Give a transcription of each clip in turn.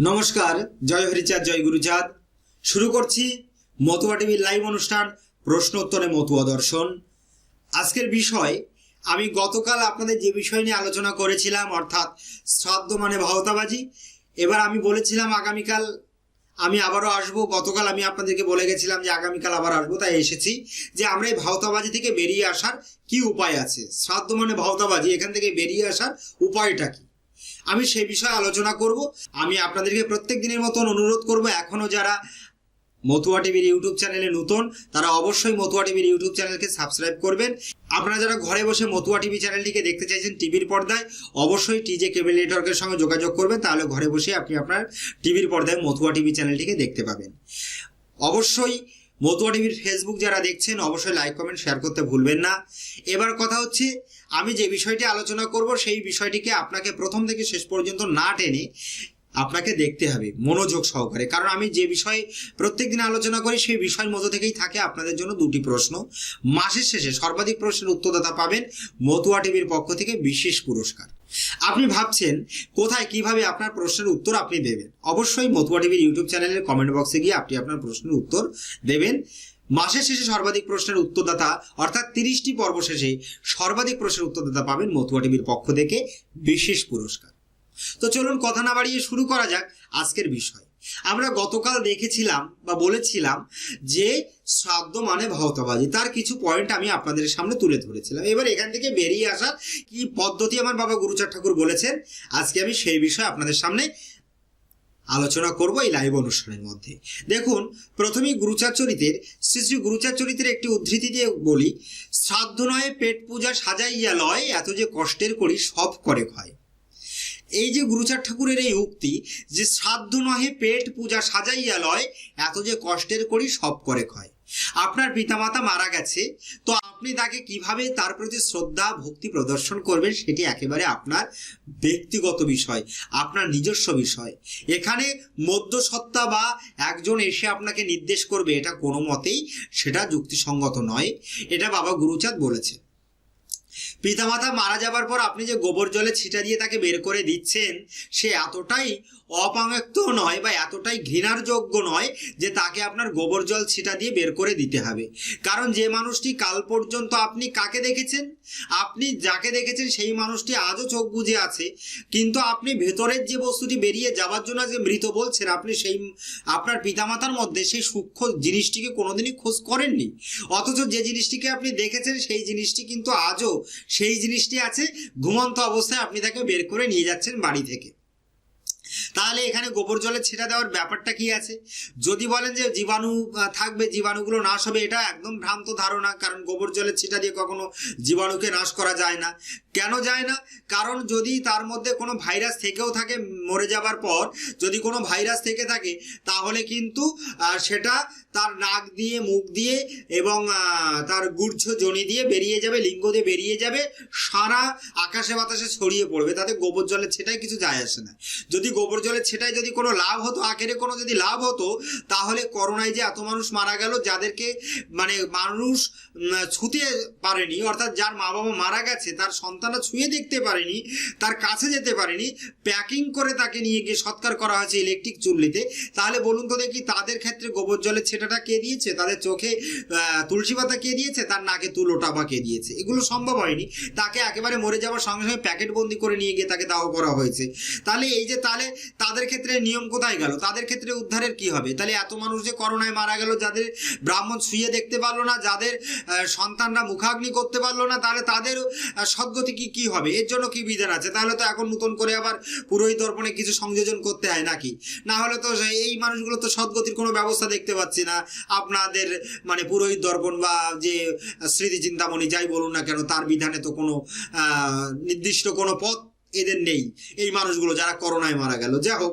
নমস্কার, জয় হরিচাঁদ, জয় গুরুচাঁদ। শুরু করছি মতুয়া টিভির লাইভ অনুষ্ঠান, প্রশ্ন উত্তরে মতুয়া দর্শন। আজকের বিষয়, আমি গতকাল আপনাদের যে বিষয় নিয়ে আলোচনা করেছিলাম, অর্থাৎ শ্রাদ্ধ মানে ভাওতাবাজি, এবার আমি বলেছিলাম আগামীকাল আমি আবারও আসব। গতকাল আমি আপনাদেরকে বলে গেছিলাম যে আগামীকাল আবার আসব, তাই এসেছি যে আমরা এই ভাওতাবাজি থেকে বেরিয়ে আসার কি উপায় আছে? শ্রাদ্ধ মানে ভাওতাবাজি, এখান থেকে বেরিয়ে আসার উপায়টা কি? আমি সেই বিষয়ে আলোচনা করব। আমি আপনাদেরকে প্রত্যেক দিনের মতন অনুরোধ করব এখনও যারা মতুয়া টিভির ইউটিউব চ্যানেলে নতুন, তারা অবশ্যই মতুয়া টিভির ইউটিউব চ্যানেলকে সাবস্ক্রাইব করবেন। আপনারা যারা ঘরে বসে মতুয়া টিভি চ্যানেলটিকে দেখতে চাইছেন টিভির পর্দায়, অবশ্যই টিজে কেবল নেটওয়ার্কের সঙ্গে যোগাযোগ করবেন, তাহলে ঘরে বসে আপনি আপনার টিভির পর্দায় মতুয়া টিভি চ্যানেলটিকে দেখতে পাবেন। অবশ্যই মতুয়া টিভির ফেসবুক যারা দেখছেন, অবশ্যই লাইক কমেন্ট শেয়ার করতে ভুলবেন না। এবার কথা হচ্ছে আমি যে বিষয়টি আলোচনা করব, সেই বিষয়টিকে আপনাকে প্রথম থেকে শেষ পর্যন্ত না টেনে আপনাকে দেখতে হবে, মনোযোগ সহকারে। কারণ আমি যে বিষয়ে প্রত্যেক দিন আলোচনা করি, সেই বিষয়ের মধ্যে থেকেই থাকে আপনাদের জন্য দুটি প্রশ্ন। মাসের শেষে সর্বাধিক প্রশ্নের উত্তরদাতা পাবেন মতুয়া টিভির পক্ষ থেকে বিশেষ পুরস্কার। আপনি ভাবছেন, কোথায় কীভাবে আপনার প্রশ্নের উত্তর আপনি দেবেন? অবশ্যই মতুয়া টিভির ইউটিউব চ্যানেলের কমেন্ট বক্সে গিয়ে আপনি আপনার প্রশ্নের উত্তর দেবেন। মাসের শেষে সর্বাধিক প্রশ্নের উত্তরদাতা, অর্থাৎ তিরিশটি পর্ব শেষে সর্বাধিক প্রশ্নের উত্তরদাতা পাবেন মতুয়া টিভির পক্ষ থেকে বিশেষ পুরস্কার। তো চলুন কথা না বাড়িয়ে শুরু করা যাক আজকের বিষয়। আমরা গতকাল দেখেছিলাম বা বলেছিলাম যে শ্রাদ্ধ মানে ভাওতাবাজি। তার কিছু পয়েন্ট আমি আপনাদের সামনে তুলে ধরেছিলাম। এবার এখান থেকে বেরিয়ে আসার কি পদ্ধতি আমার বাবা গুরুচার ঠাকুর বলেছেন, আজকে আমি সেই বিষয়ে আপনাদের সামনে আলোচনা করব এই লাইভ অনুষ্ঠানের মধ্যে। দেখুন, প্রথমেই গুরুচার চরিতের শ্রী শ্রী গুরুচার চরিতের একটি উদ্ধৃতি দিয়ে বলি, শ্রাদ্ধ নয়, পেট পূজা সাজাইয়া লয়, এত যে কষ্টের করি, সব করে ক্ষয়। এই যে গুরুচার ঠাকুরের এই উক্তি, যে শ্রাদ্ধ নহে, পেট পূজা সাজাইয়া লয়, এত যে কষ্টের করি, সব করে ক্ষয়। আপনার পিতামাতা মারা গেছে, তো আপনি তাকে কীভাবে তার প্রতি শ্রদ্ধা, ভক্তি প্রদর্শন করবেন সেটি একেবারে আপনার ব্যক্তিগত বিষয়, আপনার নিজস্ব বিষয়। এখানে মধ্যসত্ত্বা বা একজন এসে আপনাকে নির্দেশ করবে, এটা কোনো মতেই সেটা যুক্তিসঙ্গত নয়, এটা বাবা গুরুচাঁদ বলেছে পিতামাতা মারা যাবার পর আপনি যে গোবর জলে ছিটা দিয়ে তাকে বের করে দিচ্ছেন, সে এতটাই অপাঙ্গক্ত নয় বা এতটাই ঘৃণার যোগ্য নয় যে তাকে আপনার গোবর জল ছিটা দিয়ে বের করে দিতে হবে। কারণ যে মানুষটি কাল পর্যন্ত আপনি কাকে দেখেছেন? আপনি যাকে দেখেছেন সেই মানুষটি আজও চোখ বুজে আছে। কিন্তু আপনি ভেতরের যে বস্তুটি বেরিয়ে যাওয়ার জন্য আজকে মৃত বলছেন, আপনি সেই আপনার পিতামাতার মধ্যে সেই সূক্ষ্ম জিনিসটিকে কোনোদিনই খোঁজ করেননি। অথচ যে জিনিসটিকে আপনি দেখেছেন, সেই জিনিসটি কিন্তু আজও সেই জিনিসটি আছে, ঘুমন্ত অবস্থায় আপনি তাকে বের করে নিয়ে যাচ্ছেন বাড়ি থেকে। তাহলে এখানে গোবর জলের ছেটা দেওয়ার ব্যাপারটা কি আছে? যদি বলেন যে জীবাণু থাকবে, জীবাণুগুলো নাশ হবে, এটা একদম ভ্রান্ত ধারণা, কারণ গোবর জলের ছিটা দিয়ে কখনো জীবাণুকে নাশ করা যায় না। কেন যায় না? কারণ যদি তার মধ্যে কোনো ভাইরাস থেকেও থাকে মরে যাবার পর, যদি কোনো ভাইরাস থেকে থাকে, তাহলে কিন্তু সেটা তার নাক দিয়ে, মুখ দিয়ে এবং তার গুর্জ জনি দিয়ে বেরিয়ে যাবে, লিঙ্গ দিয়ে বেরিয়ে যাবে, সারা আকাশে বাতাসে ছড়িয়ে পড়বে। তাতে গোবর জলের ছেটাই কিছু যায় আসে না। যদি গোবর জলের ছেটায় যদি কোনো লাভ হতো, আখেরে কোনো যদি লাভ হতো, তাহলে করোনায় যে এত মানুষ মারা গেল, যাদেরকে মানে মানুষ ছুঁতে পারেনি, অর্থাৎ যার মা বাবা মারা গেছে, তার সন্তানরা ছুঁয়ে দেখতে পারেনি, তার কাছে যেতে পারেনি প্যাকিং করে তাকে নিয়ে গিয়ে সৎকার করা হয়েছে ইলেকট্রিক চুল্লিতে। তাহলে বলুন তো দেখি তাদের ক্ষেত্রে গোবর জলের ছেটাটা কে দিয়েছে? তাদের চোখে তুলসী পাতা কে দিয়েছে? তার নাকে তুলোটা বা কে দিয়েছে? এগুলো সম্ভব হয়নি। তাকে একেবারে মরে যাওয়ার সঙ্গে সঙ্গে প্যাকেট বন্দি করে নিয়ে গিয়ে তাকে দাহ করা হয়েছে। তাহলে এই যে তাহলে তাদের ক্ষেত্রে নিয়ম কোথায় গেল? তাদের ক্ষেত্রে উদ্ধারের কি হবে? তাহলে এত মানুষ যে করোনায় মারা গেল, যাদের ব্রাহ্মণ শুয়ে দেখতে পারল না, যাদের সন্তানরা মুখাগ্নি করতে পারল না, তাহলে তাদের সদ্গতি কি কি হবে? এর জন্য কি বিধান আছে? তাহলে তো এখন নতুন করে আবার পুরোহিত দর্পণে কিছু সংযোজন করতে হয় নাকি? না হলে তো এই মানুষগুলো তো সদ্গতির কোনো ব্যবস্থা দেখতে পাচ্ছি না। আপনাদের মানে পুরোহিত দর্পণ বা যে স্মৃতি চিন্তামণি যাই বলুন না কেন, তার বিধানে তো কোনো নির্দিষ্ট কোনো পথ এদের নেই। এই মানুষগুলো যারা করোনায় মারা গেল। যাই হোক,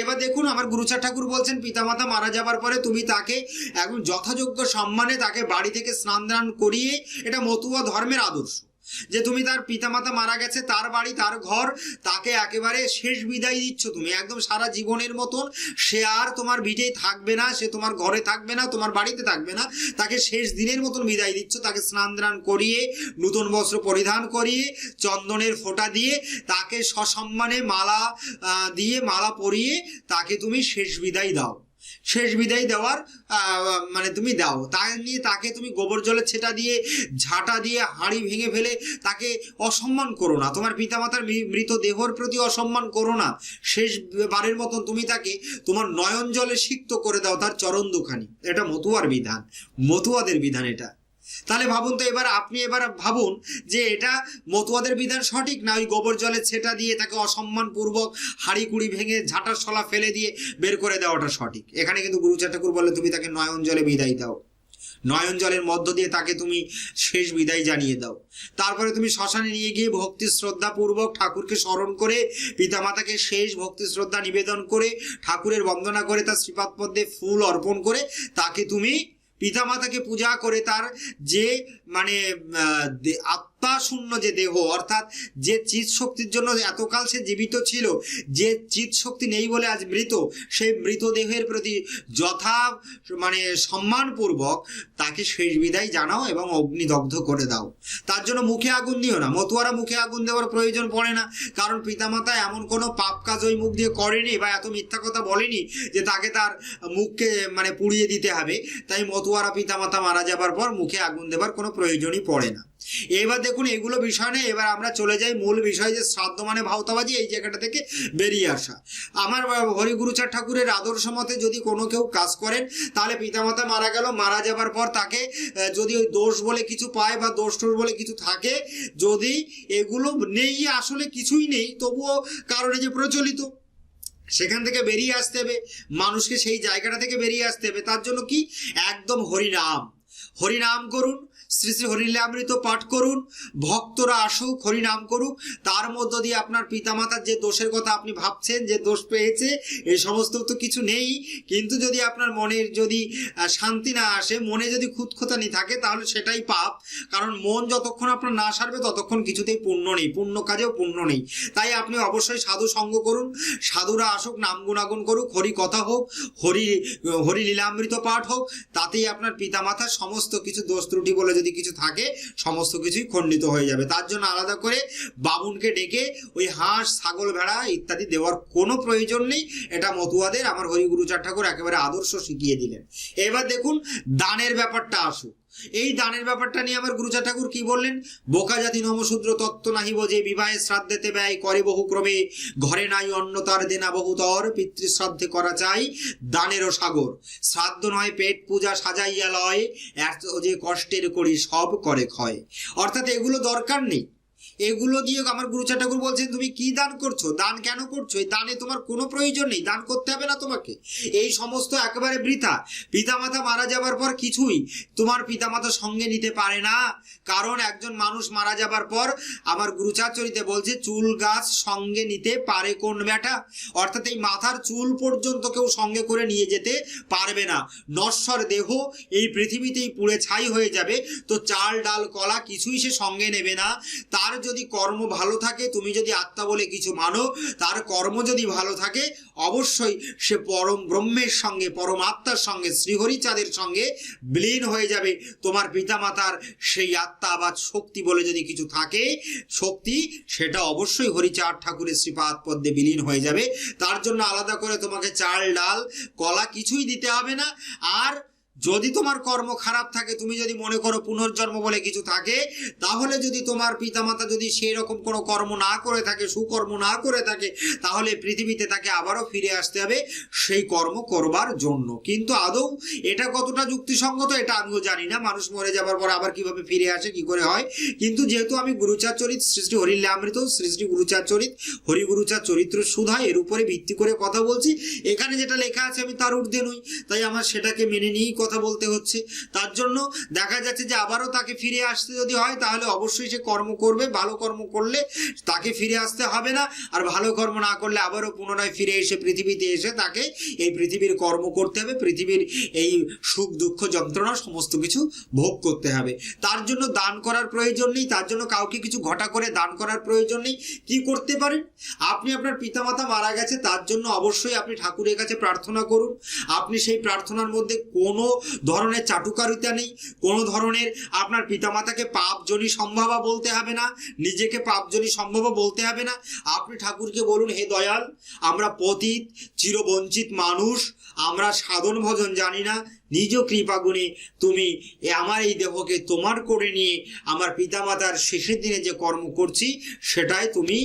এবার দেখুন আমার গুরুচার ঠাকুর বলছেন, পিতামাতা মারা যাবার পরে তুমি তাকে একদম যথাযোগ্য সম্মানে তাকে বাড়ি থেকে স্নান দান করিয়ে এটা মতুয়া ধর্মের আদর্শ। যে তুমি তার পিতামাতা মারা গেছে, তার বাড়ি, তার ঘর, তাকে একেবারে শেষ বিদায় দিচ্ছ তুমি। একদম সারা জীবনের মতন সে আর তোমার ভিটেই থাকবে না, সে তোমার ঘরে থাকবে না, তোমার বাড়িতে থাকবে না। তাকে শেষ দিনের মতন বিদায় দিচ্ছ। তাকে স্নান দান করিয়ে, নূতন বস্ত্র পরিধান করিয়ে, চন্দনের ফোঁটা দিয়ে, তাকে সসম্মানে মালা দিয়ে মালা পরিয়ে তাকে তুমি শেষ বিদায় দাও। শেষ বিদায় দেওয়ার মানে তুমি দাও। তা নিয়ে তাকে তুমি গোবর জলের ছেটা দিয়ে, ঝাঁটা দিয়ে, হাঁড়ি ভেঙে ফেলে তাকে অসম্মান করো না। তোমার পিতামাতার মৃত দেহর প্রতি অসম্মান করো না। শেষ বারের মতন তুমি তাকে তোমার নয়ন জলে সিক্ত করে দাও, তার চরণ দুখানি এটা মতুয়ার বিধান। মতুয়াদের বিধান এটা। তাহলে ভাবুন তো এবার আপনি এবার ভাবুন যে এটা মতুয়াদের বিধান সঠিক না ওই গোবর জলে ছেটা দিয়ে তাকে অসম্মানপূর্বক হাড়ি কুড়ি ভেঙে ঝাঁটার শলা ফেলে দিয়ে বের করে দেওয়াটা সঠিক? এখানে কিন্তু গুরুচার ঠাকুর বলে তুমি তাকে নয়ন জলে বিদায় দাও। নয়ন জলের মধ্য দিয়ে তাকে তুমি শেষ বিদায় জানিয়ে দাও। তারপরে তুমি শ্মশানে নিয়ে গিয়ে ভক্তি শ্রদ্ধা পূর্বক ঠাকুরকে স্মরণ করে, পিতামাতাকে শেষ ভক্তি শ্রদ্ধা নিবেদন করে, ঠাকুরের বন্দনা করে, তার শ্রীপাদ পদ্মে ফুল অর্পণ করে, তাকে তুমি পিতামাতাকে পূজা করে তার যে মানে আত্মা শূন্য যে দেহ, অর্থাৎ যে চিৎ শক্তির জন্য এতকাল সে জীবিত ছিল, যে চিৎ শক্তি নেই বলে আজ মৃত সেই মৃতদেহের প্রতি যথা মানে সম্মানপূর্বক তাকে শেষ বিদায় জানাও এবং অগ্নিদগ্ধ করে দাও। তার জন্য মুখে আগুন দিও না। মতুয়ারা মুখে আগুন দেওয়ার প্রয়োজন পড়ে না, কারণ পিতামাতা এমন কোনো পাপ কাজ ওই মুখ দিয়ে করেনি বা এত মিথ্যা কথা বলেনি যে তাকে তার মুখকে মানে পুড়িয়ে দিতে হবে। তাই মতুয়ারা পিতামাতা মারা যাবার পর মুখে আগুন দেবার কোনো প্রয়োজনই পড়ে না। এবার দেখুন, এগুলো বিষয় নেই। এবার আমরা চলে যাই মূল বিষয়, যে শ্রাদ্ধ মানে ভাওতাবাজি, এই জায়গাটা থেকে বেরিয়ে আসা। আমার হরিগুরুচার ঠাকুরের আদর্শ মতে যদি কোনো কেউ কাজ করেন, তাহলে পিতামাতা মারা গেল, মারা যাবার পর তাকে যদি ওই দোষ বলে কিছু পায় বা দোষ টোষ বলে কিছু থাকে, যদি এগুলো নেই, আসলে কিছুই নেই, তবুও কারণে যে প্রচলিত। সেখান থেকে বেরিয়ে আসতে হবে, মানুষকে সেই জায়গাটা থেকে বেরিয়ে আসতে হবে। তার জন্য কি? একদম হরিনাম। হরিনাম করুন শ্রী শ্রী হরিলামৃত পাঠ করুন, ভক্তরা আসুক, হরিনাম করুক। তার মধ্য দিয়ে আপনার পিতামাতার যে দোষের কথা আপনি ভাবছেন, যে দোষ পেয়েছে এই সমস্ত তো কিছু নেই। কিন্তু যদি আপনার মনের যদি শান্তি না আসে, মনে যদি খুঁতখোতানি থাকে, তাহলে সেটাই পাপ। কারণ মন যতক্ষণ আপনার না সারবে, ততক্ষণ কিছুতেই পুণ্য নেই। পুণ্য কাজেও পুণ্য নেই। তাই আপনি অবশ্যই সাধু সঙ্গ করুন। সাধুরা আসুক, নাম গুণাগুণ করুক, হরি কথা হোক, হরি হরি লীলামৃত পাঠ হোক, তাতেই আপনার পিতামাতার সমস্ত কিছু দোষ ত্রুটি বলে যদি কিছু থাকে, সমস্ত কিছুই খণ্ডিত হয়ে যাবে। তার জন্য আলাদা করে বামুনকে ডেকে ওই হাঁস, ছাগল, ভেড়া ইত্যাদি দেওয়ার কোনো প্রয়োজন নেই। এটা মতুয়াদের, আমার হরিগুরুচার ঠাকুর একেবারে আদর্শ শিখিয়ে দিলেন। এবার দেখুন দানের ব্যাপারটা আসুক। এই দানের ব্যাপারটা নিয়ে আমার গুরুজা ঠাকুর কি বললেন? বোকা জাতি নমশূদ্র তত্ত্ব নাহিব যে বিবাহে শ্রাদ্ধেতে ব্যয় করে বহু ক্রমে ঘরে নাই অন্ন, তার দেনা বহুতর পিতৃশ্রাদ্ধে করা চাই দানেরও সাগর। শ্রাদ্ধ নয়, পেট পূজা সাজাইয়া লয়, এত যে কষ্টের করি সব করে ক্ষয়। অর্থাৎ এগুলো দরকার নেই। এগুলো দিয়ে আমার গুরুচা ঠাকুর বলছেন, তুমি কি দান করছ? দান কেন করছ? এই দানে তোমার কোনো প্রয়োজন নেই। দান করতে হবে না তোমাকে। এই সমস্ত একেবারে বৃথা। পিতামাতা মারা যাবার পর কিছুই তোমার পিতামাতা সঙ্গে নিতে পারে না। কারণ একজন মানুষ মারা যাবার পর আমার গুরুচাচরিতে বলছে, চুল গাছ সঙ্গে নিতে পারে কোন ব্যাটা? অর্থাৎ এই মাথার চুল পর্যন্ত কেউ সঙ্গে করে নিয়ে যেতে পারবে না। নশ্বর দেহ এই পৃথিবীতেই পুড়ে ছাই হয়ে যাবে। তো চাল, ডাল, কলা কিছুই সে সঙ্গে নেবে না। তার যদি কর্ম ভালো থাকে, তুমি যদি আত্মা বলে কিছু মানো, তার কর্ম যদি ভালো থাকে, অবশ্যই সে পরম ব্রহ্মের সঙ্গে পরম আত্মার সঙ্গে, শ্রীহরিচাঁদের সঙ্গে বিলীন হয়ে যাবে। তোমার পিতামাতার সেই আত্মা বা শক্তি বলে যদি কিছু থাকে, শক্তি, সেটা অবশ্যই হরিচাঁদ ঠাকুরের শ্রীপাদ পদ্মে বিলীন হয়ে যাবে। তার জন্য আলাদা করে তোমাকে চাল, ডাল, কলা কিছুই দিতে হবে না। আর যদি তোমার কর্ম খারাপ থাকে, তুমি যদি মনে করো পুনর্জন্ম বলে কিছু থাকে, তাহলে যদি তোমার পিতামাতা যদি সেই রকম কোনো কর্ম না করে থাকে, সুকর্ম না করে থাকে, তাহলে পৃথিবীতে তাকে আবারও ফিরে আসতে হবে সেই কর্ম করবার জন্য। কিন্তু আদৌ এটা কতটা যুক্তিসঙ্গত, এটা আমিও জানি না। মানুষ মরে যাবার পর আবার কীভাবে ফিরে আসে, কি করে হয়? কিন্তু যেহেতু আমি গুরুচার চরিত শ্রী হরিল্লামৃত শ্রী গুরুচার চরিত হরি গুরুচার চরিত্র সুধা, এর উপরে ভিত্তি করে কথা বলছি, এখানে যেটা লেখা আছে আমি তার ঊর্ধ্বে নই। তাই আমার সেটাকে মেনে নিয়েই কথা কথা বলতে হচ্ছে। তার জন্য দেখা যাচ্ছে যে আবারও তাকে ফিরে আসতে যদি হয়, তাহলে অবশ্যই সে কর্ম করবে, ভালো কর্ম করলে তাকে ফিরে আসতে হবে না। আর ভালো কর্ম না করলে আবারও পুনরায় ফিরে এসে পৃথিবীতে এসে তাকে এই পৃথিবীর কর্ম করতে হবে, পৃথিবীর এই সুখ, দুঃখ, যন্ত্রণা সমস্ত কিছু ভোগ করতে হবে। তার জন্য দান করার প্রয়োজন নেই, তার জন্য কাউকে কিছু ঘটা করে দান করার প্রয়োজন নেই। কি করতে পারেন? আপনি আপনার পিতামাতা মারা গেছে, তার জন্য অবশ্যই আপনি ঠাকুরের কাছে প্রার্থনা করুন। আপনি সেই প্রার্থনার মধ্যে কোনো ধরনের চাটুকারিতা নেই। কোনো ধরনের আপনার পিতামাতাকে পাপজনী সম্ভাবা বলতে হবে না, নিজেকে পাপজনী সম্ভাবা বলতে হবে না। আপনি ঠাকুরকে বলুন, হে দয়াল, আমরা পতিত, চিরবঞ্চিত মানুষ, আমরা সাধন ভজন জানি না নিজ কৃপাগুণে তুমি আমার এই দেহকে তোমার করে নিয়ে আমার পিতামাতার শেষের দিনে যে কর্ম করছি, সেটাই তুমি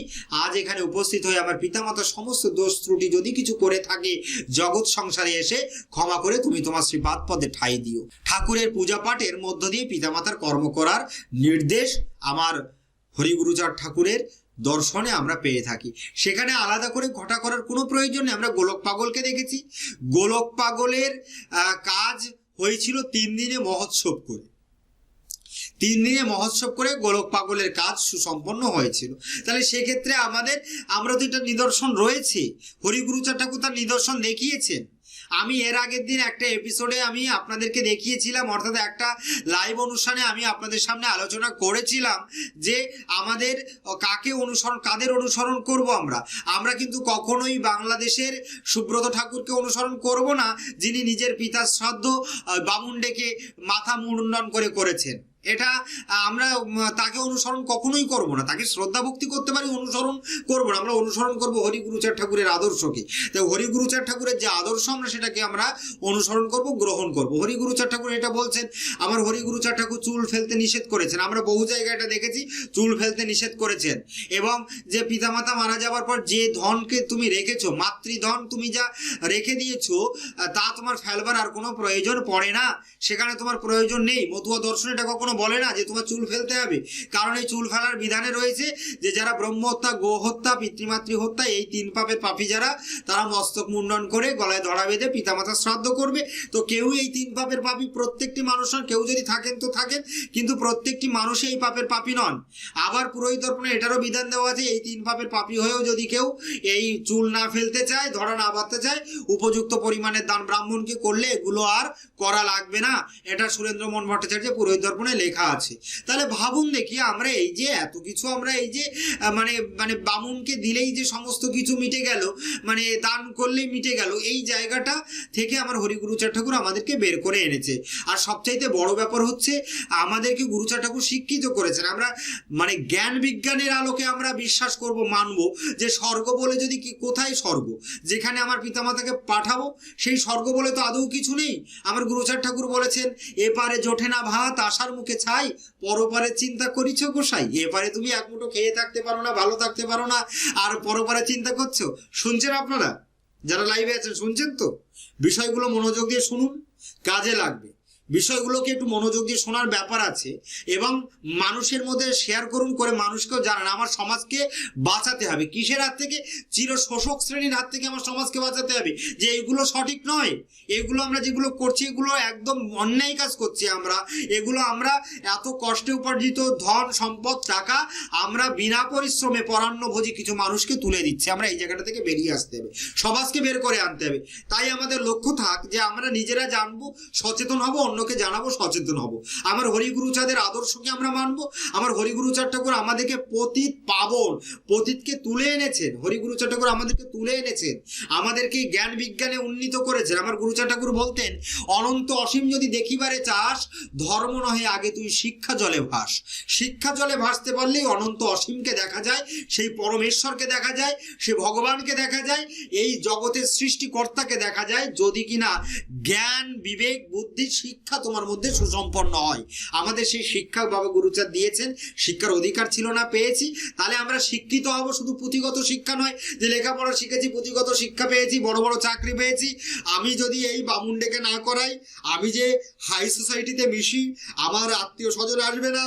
আজ এখানে উপস্থিত হয়ে আমার পিতামাতার সমস্ত দোষ ত্রুটি যদি কিছু করে থাকে, জগৎ সংসারে এসে ক্ষমা করে তুমি তোমার শ্রীপাদ পদে ঠাই দিও। ঠাকুরের পূজা পাঠের মধ্য দিয়ে পিতামাতার কর্ম করার নির্দেশ আমার হরিগুরুচার ঠাকুরের দর্শনে আমরা পেয়ে থাকি। সেখানে আলাদা করে ঘটা করার কোনো প্রয়োজন নেই। আমরা গোলক পাগলকে দেখেছি। গোলক পাগলের কাজ হয়েছিল তিন দিনে মহোৎসব করে। তিন দিনে মহোৎসব করে গোলক পাগলের কাজ সুসম্পন্ন হয়েছিল। তাহলে সেক্ষেত্রে আমাদের, আমরা তো এটা নিদর্শন রয়েছে। হরিগুরুচার ঠাকুর তার নিদর্শন দেখিয়েছেন। আমি এর আগের দিন একটা এপিসোডে আমি আপনাদেরকে দেখিয়েছিলাম অর্থাৎ একটা লাইভ অনুষ্ঠানে আমি আপনাদের সামনে আলোচনা করেছিলাম যে আমাদের কাকে অনুসরণ কাদের অনুসরণ করব আমরা। আমরা কিন্তু কখনোই বাংলাদেশের সুব্রত ঠাকুরকে অনুসরণ করব না যিনি নিজের পিতার শ্রাদ্ধ আহ, বামুন ডেকে মাথা মুন্ডন করে করেছেন। এটা আমরা তাকে অনুসরণ কখনোই করব না। তাকে শ্রদ্ধা ভক্তি করতে পারি, অনুসরণ করব না। আমরা অনুসরণ করব হরিগুরুচার ঠাকুরের আদর্শকে। তাই হরিগুরুচার ঠাকুরের যে আদর্শ, আমরা সেটাকে আমরা অনুসরণ করব, গ্রহণ করব। হরিগুরুচার ঠাকুর এটা বলছেন, আমার হরিগুরুচার ঠাকুর চুল ফেলতে নিষেধ করেছেন। আমরা বহু জায়গায় এটা দেখেছি, চুল ফেলতে নিষেধ করেছেন। এবং যে পিতামাতা মারা যাওয়ার পর যে ধনকে তুমি রেখেছো, মাতৃধন তুমি যা রেখে দিয়েছ তা তোমার ফেলবার আর কোনো প্রয়োজন পড়ে না। সেখানে তোমার প্রয়োজন নেই। মতুয়া দর্শন এটা কখনো বলে না যে তোমার চুল ফেলতে হবে। কারণ এই চুল ফেলার বিধানে রয়েছে যে যারা ব্রহ্ম হত্যা গো হত্যা, পিতৃমাতৃ হত্যা, এই তিন পাপের পাপি যারা, তারা মস্তক মুন্ডন করে গলায় ধরা বেঁধে পিতামাতা শ্রাদ্ধ করবে। তো কেউ এই তিন পাপের পাপি, প্রত্যেকটি মানুষ নন, কেউ যদি থাকেন তো থাকেন, কিন্তু প্রত্যেকটি মানুষই এই পাপের পাপি নন। আবার পুরোহিত দর্পণে এটারও বিধান দেওয়া আছে, এই তিন পাপের পাপি হয়েও যদি কেউ এই চুল না ফেলতে চায়, ধরা না বাঁধতে চায়, উপযুক্ত পরিমাণের দান ব্রাহ্মণকে করলে এগুলো আর করা লাগবে না। এটা সুরেন্দ্র মোহন ভট্টাচার্য পুরোহিত দর্পণে লেখা আছে। তাহলে ভাবুন দেখি আমরা এই যে এত কিছু আমরা এই যে মানে মানে বামুনকে দিলেই যে সমস্ত কিছু মিটে গেল মানে দান করলেই মিটে গেল, এই জায়গাটা থেকে আমার হরিগুরুচার ঠাকুর আমাদেরকে বের করে এনেছে। আর সবচাইতে বড় ব্যাপার হচ্ছে, আমাদেরকে গুরুচার ঠাকুর শিক্ষিত করেছেন। আমরা মানে জ্ঞান বিজ্ঞানের আলোকে আমরা বিশ্বাস করব, মানব, যে স্বর্গ বলে যদি কি, কোথায় স্বর্গ? যেখানে আমার পিতামাতাকে পাঠাবো, সেই স্বর্গ বলে তো আদৌ কিছু নেই। আমার গুরুচার ঠাকুর বলেছেন, এপারে জোঠে না ভাত আশার মুখে ছাই, পরপারে চিন্তা করিছ গোসাই? এপারে তুমি এক মুঠো খেয়ে থাকতে পারো না, ভালো থাকতে পারো না, আর পরপারে চিন্তা করছ? শুনছেন আপনারা? যারা লাইভে আছেন, শুনছেন তো? বিষয়গুলো মনোযোগ দিয়ে শুনুন, কাজে লাগবে। বিষয়গুলোকে একটু মনোযোগ দিয়ে শোনার ব্যাপার আছে এবং মানুষের মধ্যে শেয়ার করুন করে মানুষকেও জানান, আমার সমাজকে বাঁচাতে হবে। কিসের হাত থেকে? চির শোষক শ্রেণির হাত থেকে আমার সমাজকে বাঁচাতে হবে। যে এগুলো সঠিক নয়, এগুলো আমরা যেগুলো করছি, এগুলো একদম অন্যায় কাজ করছি আমরা। এগুলো আমরা এত কষ্টে উপার্জিত ধন, সম্পদ, টাকা আমরা বিনা পরিশ্রমে পরান্নভোজী কিছু মানুষকে তুলে দিচ্ছি। আমরা এই জায়গাটা থেকে বেরিয়ে আসতে হবে। সমাজকে বের করে আনতে হবে। তাই আমাদের লক্ষ্য থাক যে আমরা নিজেরা জানব, সচেতন হব অন্যকে জানাব, সচেতন হব। আমার হরিগুরুচাঁদের আদর্শকে আমরা মানবো, আমার হরিগুরুচার ঠাকুর আমাদেরকে পতিত পাবন, পতিতকে তুলে এনেছেন হরিগুরুচার ঠাকুর আমাদেরকে তুলে এনেছেন, আমাদেরকে জ্ঞান বিজ্ঞানে উন্নীত করেছেন। আমার গুরুচার ঠাকুর বলতেন, অনন্ত অসীম যদি দেখিবারে চাস, ধর্ম নহে আগে তুই শিক্ষা জলে ভাস। শিক্ষা জলে ভাসতে পারলেই অনন্ত অসীমকে দেখা যায়, সেই পরমেশ্বরকে দেখা যায়, সে ভগবানকে দেখা যায়, এই জগতের সৃষ্টিকর্তাকে দেখা যায়, যদি কিনা জ্ঞান, বিবেক, বুদ্ধি, শিক্ষা তোমার মধ্যে সুসম্পন্ন হয়। আমাদের সেই শিক্ষা বাবা গুরুচার দিয়েছেন, শিক্ষার অধিকার ছিল না, পেয়েছি। তাহলে আমরা শিক্ষিত হব শুধু পুঁথিগত শিক্ষা নয়, যে লেখাপড়া শিখেছি, পুঁথিগত শিক্ষা পেয়েছি, বড় বড় চাকরি পেয়েছি। আমি যদি এই বামুন্ডেকে না করাই, আমি যে হাই সোসাইটিতে মিশি, আমার আত্মীয় স্বজন আসবে না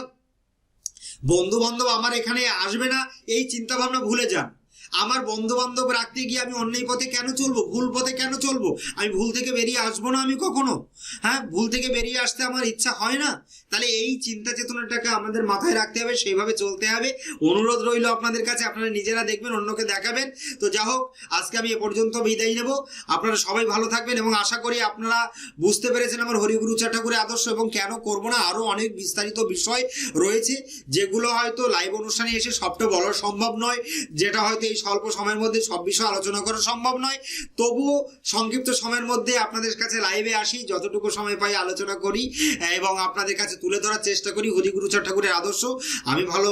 বন্ধু বান্ধব আমার এখানে আসবে না, এই চিন্তা ভাবনা ভুলে যান। আমার বন্ধু বান্ধব রাখতে গিয়ে আমি অন্যায় পথে কেন চলবো? ভুল পথে কেন চলবো? আমি ভুল থেকে বেরিয়ে আসব না আমি কখনো? হ্যাঁ ভুল থেকে বেরিয়ে আসতে আমার ইচ্ছা হয় না? তাহলে এই চিন্তা চেতনাটাকে আমাদের মাথায় রাখতে হবে, সেইভাবে চলতে হবে। অনুরোধ রইল আপনাদের কাছে, আপনারা নিজেরা দেখবেন, অন্যকে দেখাবেন। তো যা হোক, আজকে আমি এ পর্যন্ত বিদায় নেব। আপনারা সবাই ভালো থাকবেন এবং আশা করি আপনারা বুঝতে পেরেছেন আমার হরিগুরু ঠাকুরের আদর্শ এবং কেন করব না আরও অনেক বিস্তারিত বিষয় রয়েছে, যেগুলো হয়তো লাইভ অনুষ্ঠানে এসে সবটা বলা সম্ভব নয়। যেটা হয়তো এই স্বল্প সময়ের মধ্যে সব বিষয় আলোচনা করা সম্ভব নয়। তবুও সংক্ষিপ্ত সময়ের মধ্যে আপনাদের কাছে লাইভে আসি, যতটুকু সময় পাই আলোচনা করি এবং আপনাদের কাছে তুলে ধরার চেষ্টা করি হরিগুরু চা ঠাকুরের আদর্শ। আমি ভালো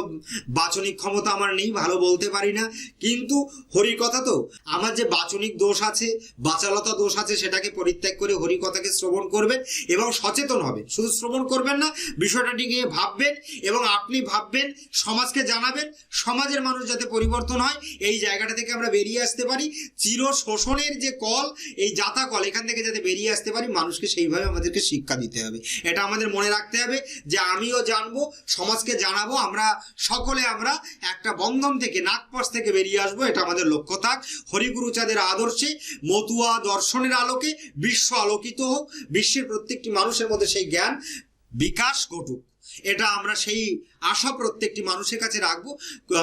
বাচনিক ক্ষমতা আমার নেই, ভালো বলতে পারি না। কিন্তু হরির কথা তো, আমার যে বাচনিক দোষ আছে, বাচালতা দোষ আছে, সেটাকে পরিত্যাগ করে হরি কথাকে শ্রবণ করবেন এবং সচেতন হবে শুধু শ্রবণ করবেন না, বিষয়টা নিয়ে ভাববেন এবং আপনি ভাববেন, সমাজকে জানাবেন, সমাজের মানুষ যাতে পরিবর্তন হয়, এই জায়গাটা থেকে আমরা বেরিয়ে আসতে পারি। চির শোষণের যে কল, এই জাতা কল, এখান থেকে যাতে বেরিয়ে আসতে পারি, মানুষকে সেইভাবে আমাদেরকে শিক্ষা দিতে হবে। এটা আমাদের মনে রাখতে হবে যে আমিও জানব, সমাজকে জানাব, আমরা সকলে আমরা একটা বন্ধন থেকে নাগপাশ থেকে বেরিয়ে আসব, এটা আমাদের লক্ষ্য থাক। হরিগুরু চাঁদের আদর্শে, মতুয়া দর্শনের আলোকে, বিশ্ব আলোকিত হোক, বিশ্বের প্রত্যেকটি মানুষের মধ্যে সেই জ্ঞান বিকাশ ঘটুক। এটা আমরা সেই আশা প্রত্যেকটি মানুষের কাছে রাখব।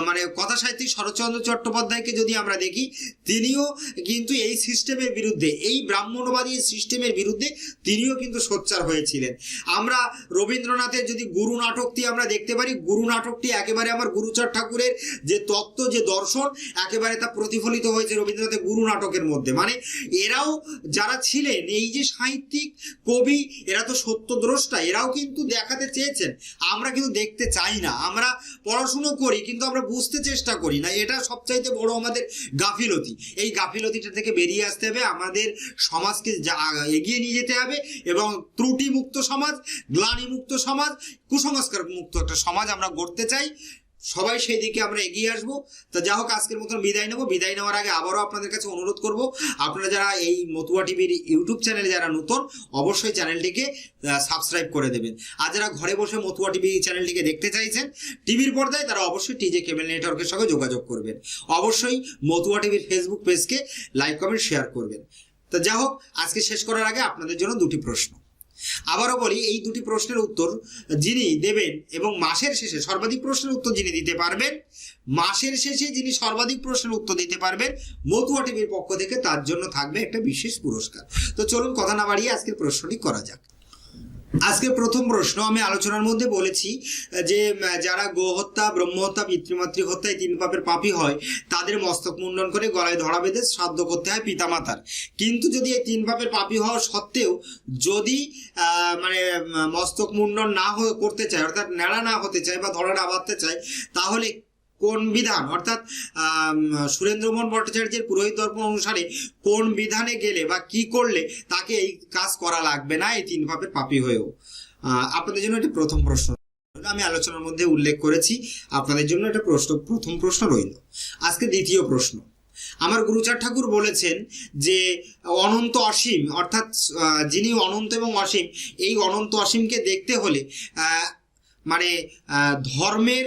মানে কথা সাহিত্যিক শরৎচন্দ্র চট্টোপাধ্যায়কে যদি আমরা দেখি, তিনিও কিন্তু এই সিস্টেমের বিরুদ্ধে, এই ব্রাহ্মণবাদী সিস্টেমের বিরুদ্ধে তিনিও কিন্তু সোচ্চার হয়েছিলেন। আমরা রবীন্দ্রনাথের যদি গুরু নাটকটি আমরা দেখতে পারি, গুরু নাটকটি একেবারে আমার গুরুচাঁদ ঠাকুরের যে তত্ত্ব, যে দর্শন, একেবারে তা প্রতিফলিত হয়েছে রবীন্দ্রনাথের গুরু নাটকের মধ্যে। মানে এরাও যারা ছিলেন, এই যে সাহিত্যিক, কবি, এরা তো সত্যদ্রষ্টা, এরাও কিন্তু দেখাতে চেয়েছেন। আমরা কিন্তু দেখতে চাই। না। আমরা পড়াশুনো করি, কিন্তু আমরা বুঝতে চেষ্টা করি না। এটা সবচাইতে বড় আমাদের গাফিলতি। এই গাফিলতিটা থেকে বেরিয়ে আসতে হবে। আমাদের সমাজকে এগিয়ে নিয়ে যেতে হবে এবং ত্রুটি মুক্ত সমাজ গ্লানি মুক্ত সমাজ কুসংস্কার মুক্ত একটা সমাজ আমরা গড়তে চাই। সবাই সেই দিকে আমরা এগিয়ে আসব। তো যা হোক, আজকের মতন বিদায় নেব। বিদায় নেওয়ার আগে আবারও আপনাদের কাছে অনুরোধ করব, আপনারা যারা এই মতুয়া টিভির ইউটিউব চ্যানেলে যারা নতুন, অবশ্যই চ্যানেলটিকে সাবস্ক্রাইব করে দেবেন। আর যারা ঘরে বসে মতুয়া টিভি চ্যানেলটিকে দেখতে চাইছেন, টিভির পর্দায় তারা অবশ্যই টিজে কেবল নেটওয়ার্কের সঙ্গে যোগাযোগ করবেন। অবশ্যই মতুয়া টিভির ফেসবুক পেজকে লাইক কমেন্ট শেয়ার করবেন। তো যা হোক, আজকে শেষ করার আগে আপনাদের জন্য দুটি প্রশ্ন। আবারও বলি, এই দুটি প্রশ্নের উত্তর যিনি দেবেন এবং মাসের শেষে সর্বাধিক প্রশ্নের উত্তর যিনি দিতে পারবেন, মাসের শেষে যিনি সর্বাধিক প্রশ্নের উত্তর দিতে পারবেন, মতুয়া টিভির পক্ষ থেকে তার জন্য থাকবে একটা বিশেষ পুরস্কার। তো চলুন কথা না বাড়িয়ে আজকের প্রশ্নটি করা যাক। আজকে প্রথম প্রশ্ন আমি আলোচনার মধ্যে বলেছি, যে, যারা গোহত্যা, ব্রহ্মহত্যা, পিতৃমাতৃ হত্যা এই তিন পাপের পাপী হয়, তাদের মস্তক মুন্ডন করে গলায় ধরা বেঁধে শ্রাদ্ধ করতে হয় পিতামাতার। কিন্তু যদি এই তিন পাপের পাপী হওয়া সত্ত্বেও যদি মানে মস্তক মুন্ডন না করতে চায়, অর্থাৎ ন্যাড়া না হতে চায় বা ধরা না বাঁধতে চায়, তাহলে কোন বিধান, অর্থাৎ সুরেন্দ্রমোহন ভট্টাচার্যের পুরোহিত দর্পণ অনুসারে কোন বিধানে গেলে বা কি করলে তাকে এই কাজ করা লাগবে না, এই তিন ভাবের পাপী হয়েও? আপনাদের জন্য এটা প্রথম প্রশ্ন আমি আলোচনার মধ্যে উল্লেখ করেছি, আপনাদের জন্য এটা প্রশ্ন, প্রথম প্রশ্ন রইল। আজকে দ্বিতীয় প্রশ্ন, আমার গুরুচার ঠাকুর বলেছেন যে অনন্ত অসীম, অর্থাৎ যিনি অনন্ত এবং অসীম, এই অনন্ত অসীমকে দেখতে হলে মানে ধর্মের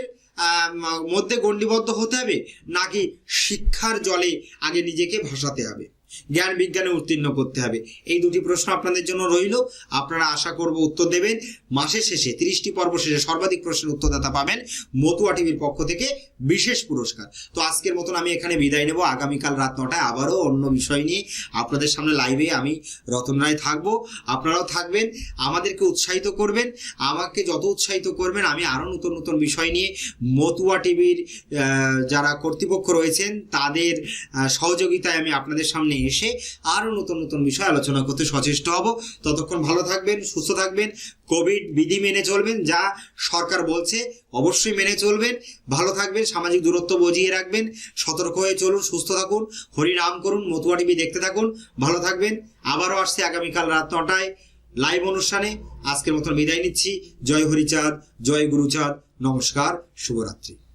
মধ্যে গণ্ডিবদ্ধ হতে হবে নাকি শিক্ষার জলে আগে নিজেকে ভাসাতে হবে? জ্ঞান বিজ্ঞানে উত্তীর্ণ করতে হবে। এই দুটি প্রশ্ন আপনাদের জন্য রইল। আপনারা আশা করব উত্তর দেবেন। মাসের শেষে তিরিশটি পর্ব শেষে সর্বাধিক প্রশ্নের উত্তরদাতা পাবেন মতুয়া টিভির পক্ষ থেকে বিশেষ পুরস্কার। তো আজকের মতন আমি এখানে বিদায় নেব। আগামীকাল রাত নটায় আবারও অন্য বিষয় নিয়ে আপনাদের সামনে লাইভে আমি রতন রায় থাকব। আপনারাও থাকবেন, আমাদেরকে উৎসাহিত করবেন, আমাকে যত উৎসাহিত করবেন, আমি আরও নতুন নতুন বিষয় নিয়ে মতুয়া টিভির যারা কর্তৃপক্ষ রয়েছেন, তাদের সহযোগিতায় আমি আপনাদের সামনে এসে আরও নতুন নতুন বিষয় আলোচনা করতে সচেষ্ট হব। ততক্ষণ ভালো থাকবেন, সুস্থ থাকবেন। কোভিড বিধি মেনে চলবেন, যা সরকার বলছে অবশ্যই মেনে চলবেন। ভালো থাকবেন, সামাজিক দূরত্ব বজিয়ে রাখবেন, সতর্ক হয়ে চলুন, সুস্থ থাকুন হরিনাম করুন, মতুয়া টিভি দেখতে থাকুন, ভালো থাকবেন। আবারও আসছে আগামীকাল রাত নটায় লাইভ অনুষ্ঠানে। আজকের মতন বিদায় নিচ্ছি। জয় হরিচাঁদ, জয় গুরুচাঁদ। নমস্কার, শুভরাত্রি।